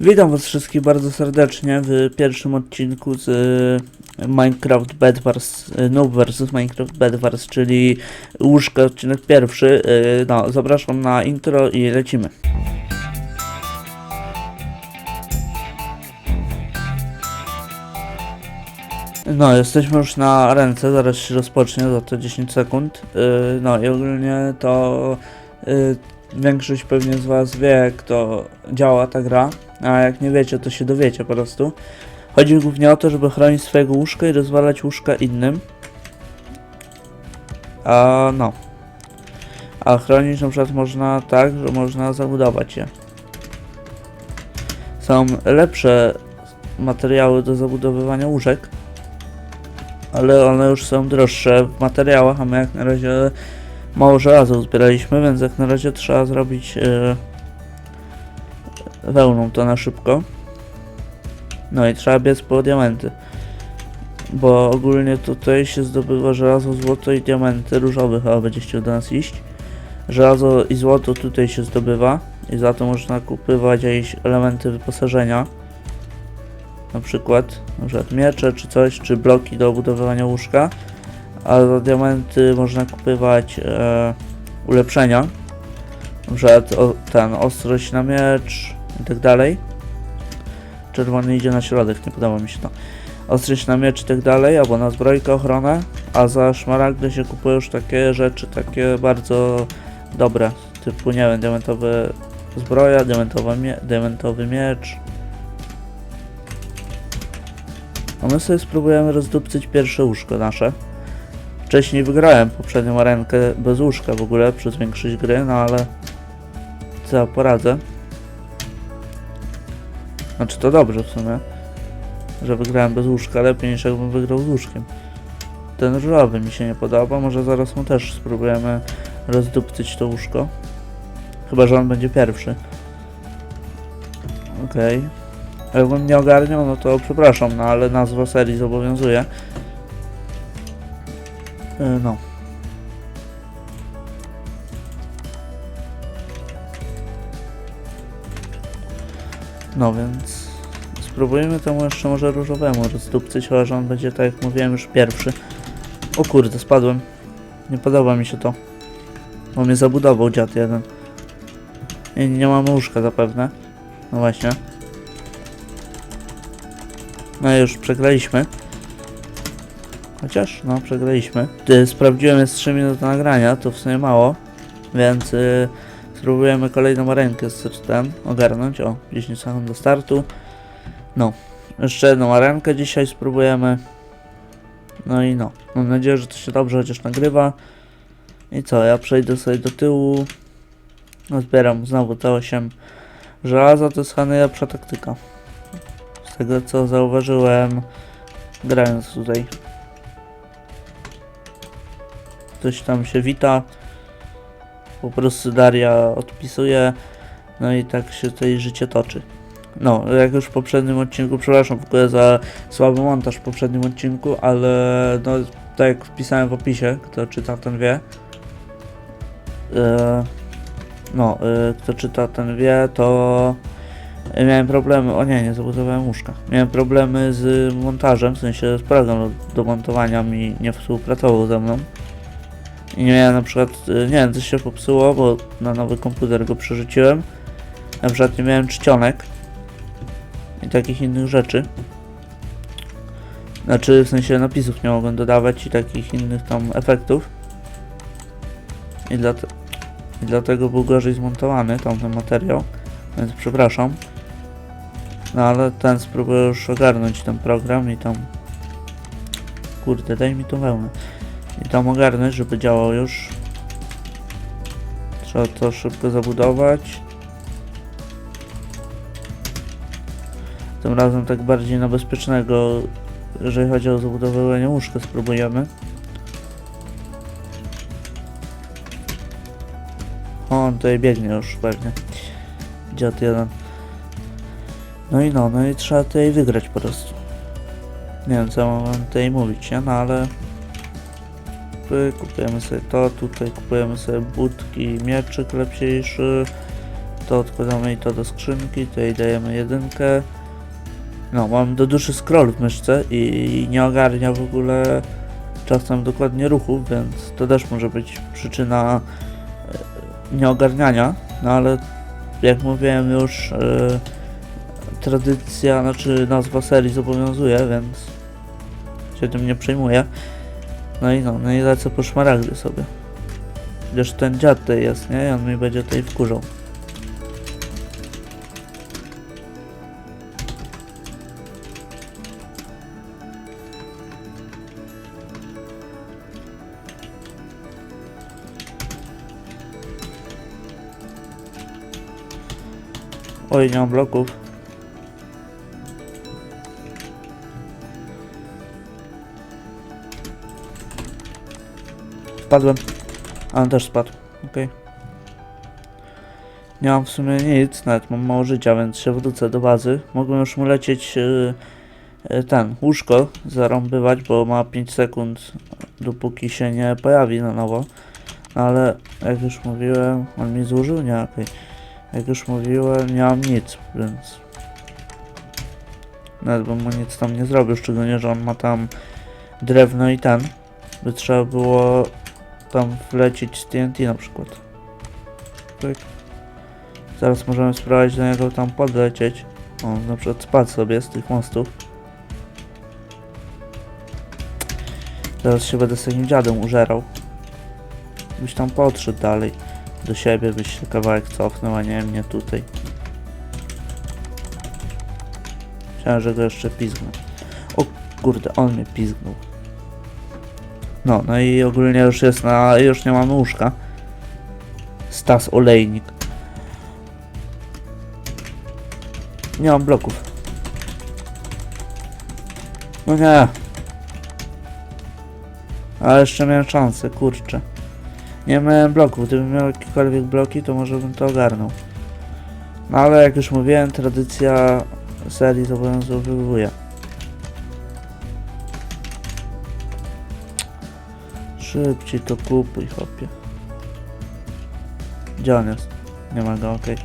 Witam was wszystkich bardzo serdecznie w pierwszym odcinku z e, Minecraft Bed Wars, e, Noob vs Minecraft Bed Wars, czyli łóżka, odcinek pierwszy. E, No, zapraszam na intro i lecimy. No, jesteśmy już na ręce, zaraz się rozpocznie za to 10 sekund. No i ogólnie to większość pewnie z Was wie, jak to działa ta gra, a jak nie wiecie, to się dowiecie po prostu. Chodzi głównie o to, żeby chronić swojego łóżka i rozwalać łóżka innym. A no. A chronić na przykład można tak, że można zabudować je. Są lepsze materiały do zabudowywania łóżek ale one już są droższe w materiałach, a my jak na razie mało żelaza uzbieraliśmy, więc jak na razie trzeba zrobić yy, wełną to na szybko. No i trzeba biec po diamenty. Bo ogólnie tutaj się zdobywa żelazo, złoto i diamenty. Różowy chyba będzie chciał do nas iść. Żelazo i złoto tutaj się zdobywa i za to można kupywać jakieś elementy wyposażenia na przykład, na przykład miecze czy coś, czy bloki do obudowywania łóżka, a za diamenty można kupywać e, ulepszenia, na przykład o, ten, ostrość na miecz i tak dalej. Czerwony idzie na środek, nie podoba mi się to. Ostrość na miecz i tak dalej, albo na zbrojkę, ochronę, a za szmaragdy się kupuje już takie rzeczy, takie bardzo dobre, typu, nie wiem, diamentowe zbroja, diamentowa mie diamentowy miecz, a my sobie spróbujemy rozdupcyć pierwsze łóżko nasze. Wcześniej wygrałem poprzednią arenkę bez łóżka w ogóle przez większość gry, no ale co poradzę. Znaczy to dobrze w sumie, że wygrałem bez łóżka, lepiej niż jakbym wygrał z łóżkiem. Ten różowy mi się nie podoba, może zaraz mu też spróbujemy rozdupcyć to łóżko. Chyba, że on będzie pierwszy. Okej. Jakbym nie ogarniał, no to przepraszam, no ale nazwa serii zobowiązuje. Yy, No. No więc spróbujemy temu jeszcze może różowemu rozdupcyć, chyba że on będzie tak jak mówiłem już pierwszy. O kurde, spadłem. Nie podoba mi się to. Bo mnie zabudował dziad jeden. I nie mamy łóżka zapewne. No właśnie. No już przegraliśmy. Chociaż, no przegraliśmy. Sprawdziłem jest 3 minuty nagrania, to w sumie mało. Więc y, spróbujemy kolejną arenkę z ten ogarnąć. O, 10 sekund do startu. No, jeszcze jedną arenkę dzisiaj spróbujemy. No i no, mam nadzieję, że to się dobrze chociaż nagrywa. I co, ja przejdę sobie do tyłu. No zbieram znowu te 8 żelaza, to jest chyba najlepsza taktyka z tego co zauważyłem grając tutaj. Ktoś tam się wita, po prostu Daria odpisuje, no i tak się tutaj życie toczy. No, jak już w poprzednim odcinku, przepraszam w ogóle za słaby montaż w poprzednim odcinku, ale no, tak jak wpisałem w opisie, kto czyta ten wie. E, no, e, kto czyta ten wie, to Miałem problemy, o nie, nie zabudowałem łóżka. Miałem problemy z montażem, w sensie z programem do montowania mi nie współpracował ze mną. Nie na przykład, y, nie wiem, coś się popsuło, bo na nowy komputer go przerzuciłem. Na przykład nie miałem czcionek i takich innych rzeczy. Znaczy, w sensie napisów nie mogłem dodawać i takich innych tam efektów. I, dlate i dlatego był gorzej zmontowany tamten materiał, więc przepraszam. No ale ten spróbuję już ogarnąć ten program i tam... Kurde, daj mi tą wełnę. I tam ogarnąć, żeby działał już. Trzeba to szybko zabudować. Tym razem tak bardziej na bezpiecznego, jeżeli chodzi o zabudowywanie łóżka, spróbujemy. O, on tutaj biegnie już pewnie. Dziad jeden. No i no, no i trzeba tutaj wygrać po prostu. Nie wiem co mam tutaj mówić, nie? No ale... Kupujemy sobie to, tutaj kupujemy sobie budki, mieczyk lepsiejszy. to odkładamy i to do skrzynki, tutaj dajemy jedynkę. No, mam do duszy scroll w myszce i nie ogarnia w ogóle czasem dokładnie ruchów, więc to też może być przyczyna e, nieogarniania, no ale jak mówiłem już e, tradycja, znaczy nazwa serii zobowiązuje, więc się tym nie przejmuję. No i no, no i lecę po szmaragdy sobie. Gdyż ten dziad tutaj jest, nie? I on mi będzie tutaj wkurzał. Oj, nie mam bloków. Wpadłem. A on też spadł. Okej. Nie mam w sumie nic, nawet mam mało życia, więc się wrócę do bazy. Mogłem już mu lecieć yy, ten, łóżko zarąbywać, bo ma 5 sekund, dopóki się nie pojawi na nowo. No ale jak już mówiłem, on mi złożył? Nie, okej. Jak już mówiłem, nie mam nic, więc... Nawet bym mu nic tam nie zrobił, szczególnie, że on ma tam drewno i ten. By trzeba było tam wlecieć z TNT na przykład. Tak. Zaraz możemy spróbować do niego tam podlecieć. On na przykład spadł sobie z tych mostów. Zaraz się będę z takim dziadem użerał. Byś tam podszedł dalej. Do siebie byś się kawałek cofnął, a nie mnie tutaj. Myślałem, że go jeszcze pizgnął. O kurde, on mnie pizgnął. No, no i ogólnie już jest na... już nie mamy łóżka. Stas Olejnik. Nie mam bloków. No nie. Ale jeszcze miałem szansę, kurczę. Nie miałem bloków, gdybym miał jakiekolwiek bloki, to może bym to ogarnął. No ale jak już mówiłem, tradycja serii zobowiązuje. Szybciej to kupuj, chłopie. Gdzie on jest? Nie ma go, okej.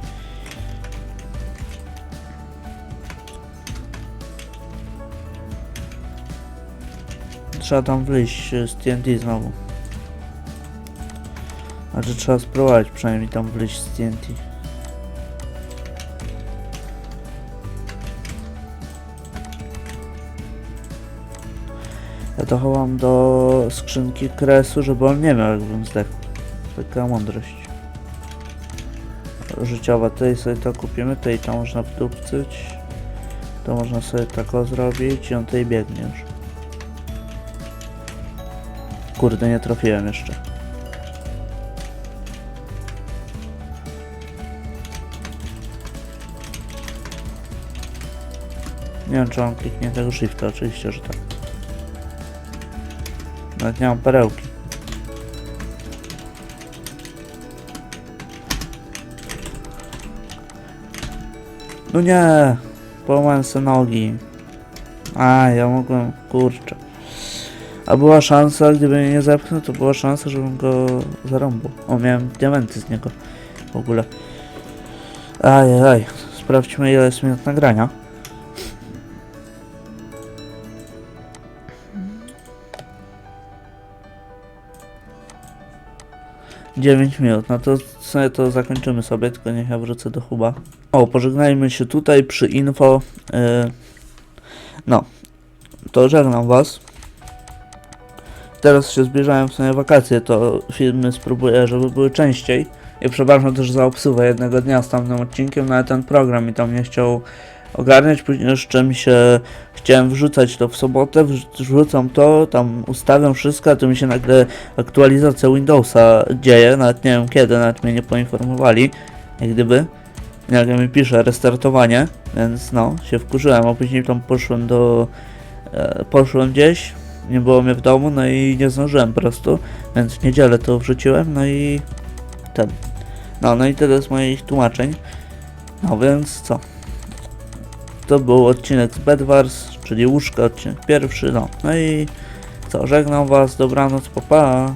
Trzeba tam wyjść z TNT znowu. Znaczy trzeba spróbować przynajmniej tam wyjść z TNT. Ja to chowam do skrzynki kresu, żeby on nie miał jakbym zdechł. Taka mądrość. Życiowa, tutaj sobie to kupimy, tutaj to można wdupcyć. To można sobie tak o zrobić i on tutaj biegnie już. Kurde, nie trafiłem jeszcze. Nie wiem, czy on kliknie tego shifta, oczywiście, że tak. Nawet nie mam perełki. No nie! Połamałem sobie nogi. A, ja mogłem, kurczę. A była szansa, gdyby mnie nie zepchnął, to była szansa, żebym go zarąbał. O, miałem diamenty z niego. W ogóle. Ajajaj. Sprawdźmy ile jest minut nagrania. Dziewięć minut, no to sobie to zakończymy sobie, tylko niech ja wrócę do huba. O, pożegnajmy się tutaj przy info. Yy, no, to żegnam was. Teraz się zbliżają w sumie wakacje, to filmy spróbuję, żeby były częściej. I przepraszam też za obsługę jednego dnia z tamtym odcinkiem, no ale ten program mi tam nie chciał ogarniać, później jeszcze mi się chciałem wrzucać to w sobotę, wrz- wrzucam to, tam ustawiam wszystko, a to mi się nagle aktualizacja Windowsa dzieje, nawet nie wiem kiedy, nawet mnie nie poinformowali, jak gdyby. Jak mi pisze restartowanie, więc no, się wkurzyłem, a później tam poszłem do... E, poszłem gdzieś, nie było mnie w domu, no i nie zdążyłem po prostu, więc w niedzielę to wrzuciłem, no i ten. No, no i tyle z moich tłumaczeń. No więc co? To był odcinek z Bedwars, czyli łóżka, odcinek pierwszy, no. No i co, żegnam was, dobranoc, pa pa.